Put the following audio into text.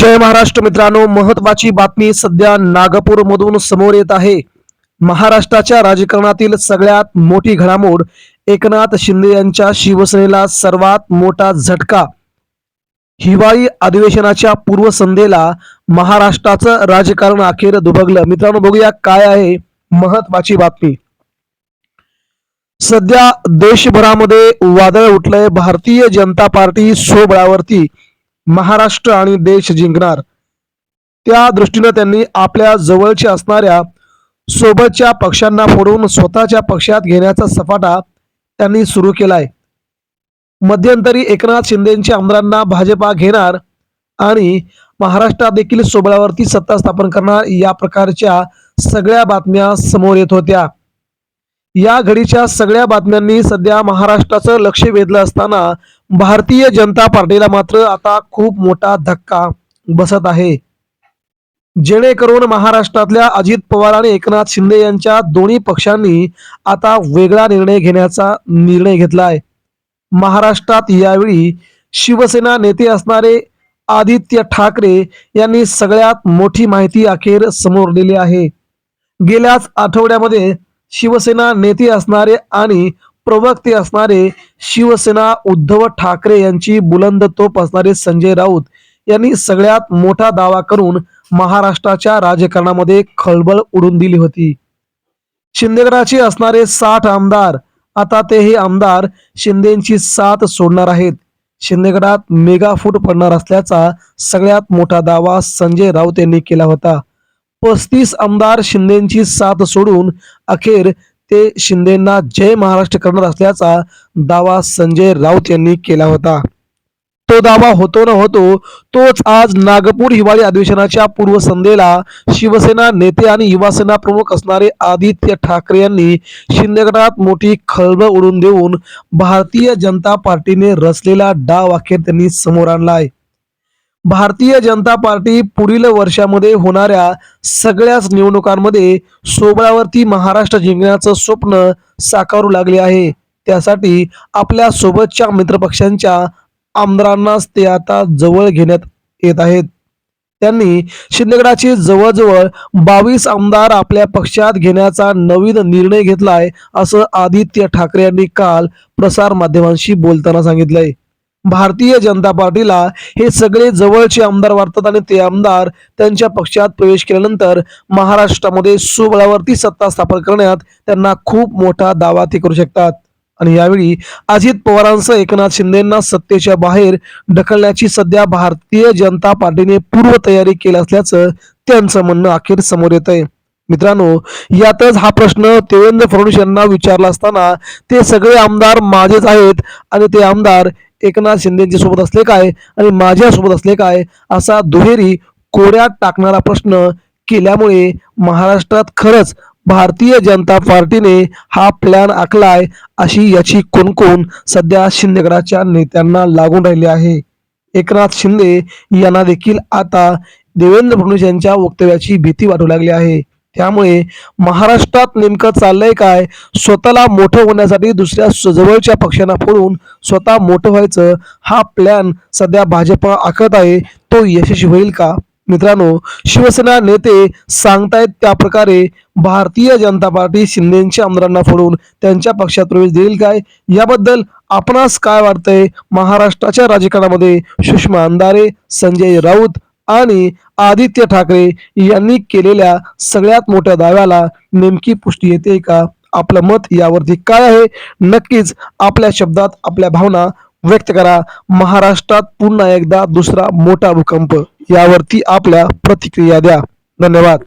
जय महाराष्ट्र मित्रांनो महत्वाची बातमी सध्या नागपूर मधून समोर येत आहे. महाराष्ट्राच्या राजकारणातील सगळ्यात मोठी घडामोड एकनाथ शिंदे यांच्या शिवसेनेला सर्वात मोठा झटका. हिवाळी अधिवेशनाच्या पूर्वसंध्येला महाराष्ट्राचं राजकारण अखेर दुभगलं मित्रांनो बघूया काय आहे महत्वाची बातमी. सध्या देशभरामध्ये वादळ उठलंय. भारतीय जनता पार्टी सोबळावरती महाराष्ट्र आणि देश जिंकणार. त्या दृष्टीनं त्यांनी आपल्या जवळच्या असणाऱ्या सोबतच्या पक्षांना फोडून स्वतःच्या पक्षात घेण्याचा सपाटा त्यांनी सुरू केलाय. मध्यंतरी एकनाथ शिंदेच्या आमदारांना भाजपा घेणार आणि महाराष्ट्रात देखील सोबळावरती सत्ता स्थापन करणार या प्रकारच्या सगळ्या बातम्या समोर येत होत्या. या घडीच्या सगळ्या बातम्यांनी सध्या महाराष्ट्राचं लक्ष वेधलं असताना भारतीय जनता पार्टीला मात्र आता खूप मोठा धक्का बसत आहे. जेणेकरून महाराष्ट्रातल्या अजित पवार आणि एकनाथ शिंदे यांच्या दोन्ही पक्षांनी आता वेगळा निर्णय घेण्याचा निर्णय घेतलाय. महाराष्ट्रात यावेळी शिवसेना नेते असणारे आदित्य ठाकरे यांनी सगळ्यात मोठी माहिती अखेर समोर दिली आहे. गेल्याच आठवड्यामध्ये शिवसेना नेते असणारे आणि प्रवक्ते असणारे शिवसेना उद्धव ठाकरे यांची बुलंद तोप असणारे संजय राऊत यांनी सगळ्यात मोठा दावा करून महाराष्ट्राच्या राजकारणामध्ये खळबळ उडून दिली होती. शिंदेगडाचे असणारे साठ आमदार आता ते हे आमदार शिंदेची साथ सोडणार आहेत. शिंदेगडात मेगा फूट पडणार असल्याचा सगळ्यात मोठा दावा संजय राऊत यांनी केला होता. पस्तीस आमदार शिंदेची साथ सोडून अखेर ते शिंदेना जय महाराष्ट्र करणार असल्याचा दावा संजय राऊत यांनी केला होता. तो दावा होतो न होतो तोच आज नागपूर हिवाळी अधिवेशनाच्या पूर्वसंध्येला शिवसेना नेते आणि युवासेना प्रमुख असणारे आदित्य ठाकरे यांनी शिंदेगडात मोठी खळबळ उडून देऊन भारतीय जनता पार्टीने रचलेला डाव अखेर त्यांनी समोर आणलाय. भारतीय जनता पार्टी पुढील वर्षामध्ये होणाऱ्या सगळ्याच निवडणुकांमध्ये सोबळावरती महाराष्ट्र जिंकण्याचं स्वप्न साकारू लागले आहे. त्यासाठी आपल्या सोबतच्या मित्रपक्षांच्या आमदारांनाच ते आता जवळ घेण्यात येत आहेत. त्यांनी शिंदेगडाचे जवळजवळ बावीस आमदार आपल्या पक्षात घेण्याचा नवीन निर्णय घेतलाय असं आदित्य ठाकरे यांनी काल प्रसार माध्यमांशी बोलताना सांगितलंय. भारतीय जनता पार्टीला हे सगळे जवळचे आमदार वाटतात आणि ते आमदार त्यांच्या पक्षात प्रवेश केल्यानंतर महाराष्ट्रामध्ये सुबळावरती सत्ता स्थापन करण्यात त्यांना खूप मोठा दावा ते करू शकतात. आणि यावेळी अजित पवारांसह एकनाथ शिंदेना सत्तेच्या बाहेर ढकलण्याची सध्या भारतीय जनता पार्टीने पूर्व तयारी केली असल्याचं त्यांचं म्हणणं अखेर समोर येत आहे मित्रांनो यातच हा प्रश्न देवेंद्र फडणवीस यांना विचारला असताना ते सगळे आमदार माझेच आहेत आणि ते आमदार एकनाथ शिंदेच्या सोबत असले काय आणि माझ्या सोबत असले काय असा दुहेरी कोड्यात टाकणारा प्रश्न केल्यामुळे महाराष्ट्रात खरंच भारतीय जनता पार्टीने हा प्लॅन आखलाय अशी याची कुणकुण सध्या शिंदेगडाच्या नेत्यांना लागून राहिली आहे. एकनाथ शिंदे यांना देखील आता देवेंद्र फडणवीस यांच्या वक्तव्याची भीती वाटू लागली आहे. त्यामुळे महाराष्ट्रात नेमकं चाललंय काय? स्वतःला मोठं होण्यासाठी दुसऱ्या जवळच्या पक्षांना फोडून स्वतः मोठं व्हायचं हा प्लॅन सध्या भाजप आखत आहे. तो यशस्वी होईल का? मित्रांनो शिवसेना नेते सांगतायत त्या प्रकारे भारतीय जनता पार्टी शिंदेच्या आमदारांना फोडून त्यांच्या पक्षात प्रवेश देईल काय? याबद्दल आपणास काय वाटतंय? महाराष्ट्राच्या राजकारणामध्ये सुषमा अंधारे संजय राऊत आणि आदित्य ठाकरे यांनी केलेल्या सगळ्यात मोठ्या दाव्याला नेमकी पुष्टी येते का? आपलं मत यावरती काय आहे? नक्कीच आपल्या शब्दात आपल्या भावना व्यक्त करा. महाराष्ट्रात पुन्हा एकदा दुसरा मोठा भूकंप. यावरती आपल्या प्रतिक्रिया द्या. धन्यवाद.